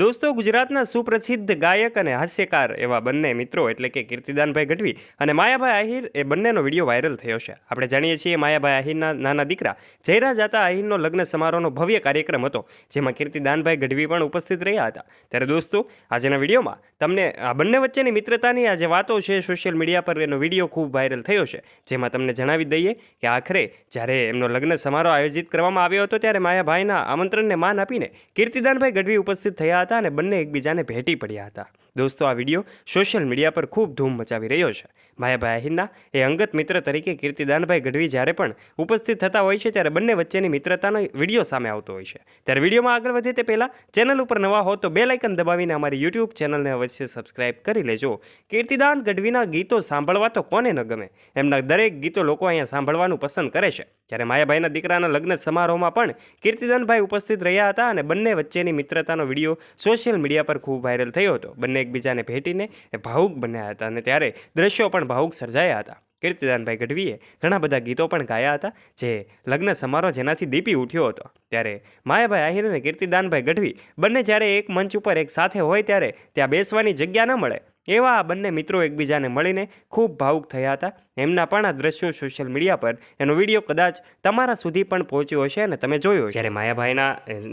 દોસ્તો, ગુજરાતના સુપ્રસિદ્ધ ગાયક અને હાસ્યકાર એવા બંને મિત્રો, એટલે કે કીર્તિદાનભાઈ ગઢવી અને માયાભાઈ આહિર, એ બંનેનો વીડિયો વાયરલ થયો છે. આપણે જાણીએ છીએ માયાભાઈ આહિરના નાના દીકરા જયરા જાતા આહિરનો લગ્ન સમારોહનો ભવ્ય કાર્યક્રમ હતો, જેમાં કીર્તિદાનભાઈ ગઢવી પણ ઉપસ્થિત રહ્યા હતા. ત્યારે દોસ્તો, આજના વિડીયોમાં તમને આ બંને વચ્ચેની મિત્રતાની આ જે વાતો છે સોશિયલ મીડિયા પર, એનો વીડિયો ખૂબ વાયરલ થયો છે. જેમાં તમને જણાવી દઈએ કે આખરે જ્યારે એમનો લગ્ન સમારોહ આયોજિત કરવામાં આવ્યો હતો, ત્યારે માયાભાઈના આમંત્રણને માન આપીને કીર્તિદાનભાઈ ગઢવી ઉપસ્થિત થયા હતા. અને બંને એકબીજાને ભેટી પડ્યા હતા. દોસ્તો, આ વીડિયો સોશિયલ મીડિયા પર ખૂબ ધૂમ મચાવી રહ્યો છે. માયાભાઈ આહિરના એ અંગત મિત્ર તરીકે કીર્તિદાનભાઈ ગઢવી જ્યારે પણ ઉપસ્થિત થતા હોય છે, ત્યારે બંને વચ્ચેની મિત્રતાનો વીડિયો સામે આવતો હોય છે. ત્યારે વિડીયોમાં આગળ વધે તે પહેલાં ચેનલ ઉપર નવા હો તો બે લાઇકન દબાવીને અમારી યુટ્યુબ ચેનલને અવશ્ય સબસ્ક્રાઇબ કરી લેજો. કીર્તિદાન ગઢવીના ગીતો સાંભળવા તો કોને ન ગમે? એમના દરેક ગીતો લોકો અહીંયા સાંભળવાનું પસંદ કરે છે. ત્યારે માયાભાઈના દીકરાના લગ્ન સમારોહમાં પણ કીર્તિદાનભાઈ ઉપસ્થિત રહ્યા હતા અને બંને વચ્ચેની મિત્રતાનો વીડિયો સોશિયલ મીડિયા પર ખૂબ વાયરલ થયો હતો. બંને એકબીજાને ભેટીને ભાવુક બન્યા હતા અને ત્યારે દ્રશ્યો પણ ભાવુક સર્જાયા હતા. કીર્તિદાનભાઈ ગઢવીએ ઘણા બધા ગીતો પણ ગાયા હતા, જે લગ્ન સમારોહ જેનાથી દીપી ઉઠ્યો હતો. ત્યારે માયાભાઈ આહિર અને કીર્તિદાનભાઈ ગઢવી બંને જ્યારે એક મંચ ઉપર એક સાથે હોય ત્યારે ત્યાં બેસવાની જગ્યા ન મળે. એવા આ બંને મિત્રો એકબીજાને મળીને ખૂબ ભાવુક થયા હતા. એમના પણ આ દ્રશ્યો સોશિયલ મીડિયા પર. એનો વીડિયો કદાચ તમારા સુધી પણ પહોંચ્યો હશે અને તમે જોયો જ્યારે માયાભાઈના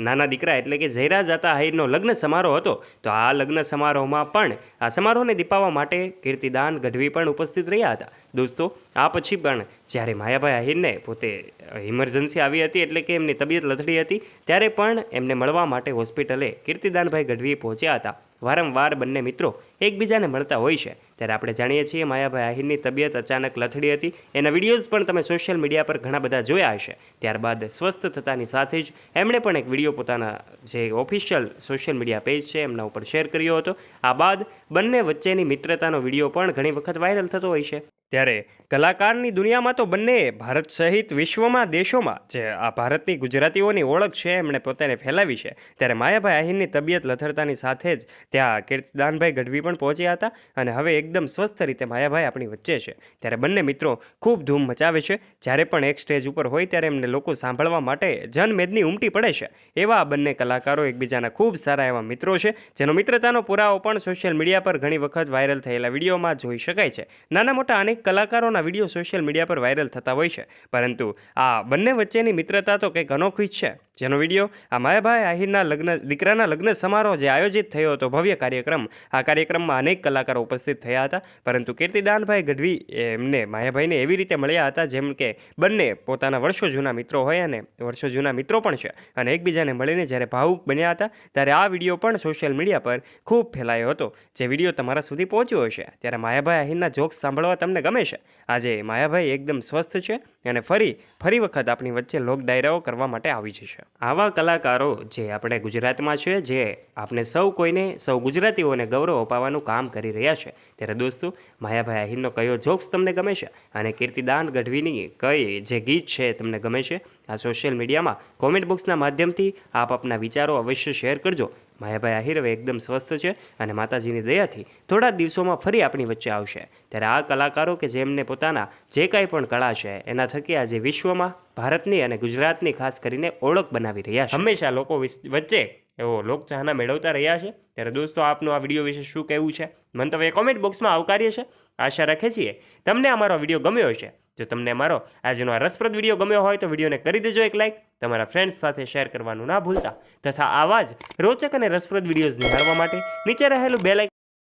નાના દીકરા એટલે કે જયરાજ હતા આહિરનો લગ્ન સમારોહ હતો, તો આ લગ્ન સમારોહમાં પણ આ સમારોહને દીપાવવા માટે કીર્તિદાન ગઢવી પણ ઉપસ્થિત રહ્યા હતા. દોસ્તો, આ પછી પણ જ્યારે માયાભાઈ આહિરને પોતે ઇમરજન્સી આવી હતી એટલે કે એમની તબિયત લથડી હતી, ત્યારે પણ એમને મળવા માટે હોસ્પિટલે કીર્તિદાનભાઈ ગઢવી પહોંચ્યા હતા. વારંવાર બંને મિત્રો એકબીજાને મળતા હોય છે. ત્યારે આપણે જાણીએ છીએ માયાભાઈ આહિરની તબિયત અચાનક લથડી હતી. એના વિડીયોઝ પણ તમે સોશિયલ મીડિયા પર ઘણા બધા જોયા હશે. ત્યારબાદ સ્વસ્થ થતાની સાથે જ એમણે પણ એક વીડિયો પોતાના જે ઓફિશિયલ સોશિયલ મીડિયા પેજ છે એમના ઉપર શેર કર્યો હતો. આ બાદ બંને વચ્ચેની મિત્રતાનો વીડિયો પણ ઘણી વખત વાયરલ થતો હોય છે. ત્યારે કલાકારની દુનિયામાં તો બંને ભારત સહિત વિશ્વમાં, દેશોમાં જે આ ભારતની ગુજરાતીઓની ઓળખ છે એમણે પોતાને ફેલાવી છે. ત્યારે માયાભાઈ આહિરની તબિયત લથડતાની સાથે જ ત્યાં કીર્તિદાનભાઈ ગઢવી પણ પહોંચ્યા હતા અને હવે એકદમ સ્વસ્થ રીતે માયાભાઈ આપણી વચ્ચે છે. ત્યારે બંને મિત્રો ખૂબ ધૂમ મચાવે છે. જ્યારે પણ એક સ્ટેજ ઉપર હોય ત્યારે એમને લોકો સાંભળવા માટે જનમેદની ઉમટી પડે છે. એવા આ બંને કલાકારો એકબીજાના ખૂબ સારા એવા મિત્રો છે, જેનો મિત્રતાનો પુરાવો પણ સોશિયલ મીડિયા પર ઘણી વખત વાયરલ થયેલા વિડીયોમાં જોઈ શકાય છે. નાના મોટા અનેક કલાકારોના વીડિયો સોશિયલ મીડિયા પર વાયરલ થતા હોય છે. પરંતુ આ બંને વચ્ચેની મિત્રતા તો કંઈક અનોખી જ છે. જેનો વીડિયો આ માયાભાઈ આહિરના લગ્ન, દીકરાના લગ્ન સમારોહ જે આયોજિત થયો હતો, ભવ્ય કાર્યક્રમ. આ કાર્યક્રમમાં અનેક કલાકારો ઉપસ્થિત થયા હતા. પરંતુ કીર્તિદાનભાઈ ગઢવી એમને માયાભાઈને એવી રીતે મળ્યા હતા, જેમ કે બંને પોતાના વર્ષો જૂના મિત્રો હોય અને વર્ષો જૂના મિત્રો પણ છે. અને એકબીજાને મળીને જ્યારે ભાવુક બન્યા હતા, ત્યારે આ વીડિયો પણ સોશિયલ મીડિયા પર ખૂબ ફેલાયો હતો. જે વીડિયો તમારા સુધી પહોંચ્યો હશે, ત્યારે માયાભાઈ આહિરના જોક્સ સાંભળવા તમને ગમે છે? આજે માયાભાઈ એકદમ સ્વસ્થ છે. અને ફરી ફરી વખત આપણી વચ્ચે લોક ડાયરાઓ કરવા માટે આવી જશે. આવા કલાકારો જે આપણે ગુજરાતમાં છે, જે આપણે સૌ કોઈને, સૌ ગુજરાતીઓને ગૌરવ અપાવવાનું કામ કરી રહ્યા છે, ત્યારે દોસ્તો, માયાભાઈ આહિરનો કયો જોક્સ તમને ગમે છે? અને કીર્તિદાન ગઢવીની કઈ જે ગીત છે તમને ગમે છે? આ સોશિયલ મીડિયામાં કોમેન્ટ બોક્સના માધ્યમથી આપ આપના વિચારો અવશ્ય શેર કરજો. માયાભાઈ આહિર હવે એકદમ સ્વસ્થ છે અને માતાજીની દયાથી થોડા દિવસોમાં ફરી આપણી વચ્ચે આવશે. ત્યારે આ કલાકારો કે જેમને પોતાના જે કાંઈ પણ કળા છે, એના થકી આજે વિશ્વમાં ભારતની અને ગુજરાતની ખાસ કરીને ઓળખ બનાવી રહ્યા છે. હંમેશા લોકો વચ્ચે એવો લોકચાહના મેળવતા રહ્યા છે. ત્યારે દોસ્તો, આપનું આ વીડિયો વિશે શું કહેવું છે? મંતવ્ય કોમેન્ટ બોક્સમાં આવકાર્ય છે. આશા રાખે છીએ તમને અમારો વીડિયો ગમ્યો હશે. જો તમને અમારો આજનો આ રસપ્રદ વીડિયો ગમ્યો હોય તો વિડીયોને કરી દેજો એક લાઇક તમારા ફ્રેન્ડ્સ સાથે શેર કરવાનું ના ભૂલતા. તથા આવા જ રોચક અને રસપ્રદ વિડીયોઝ નિહાળવા માટે નીચે રહેલું બે લાઇક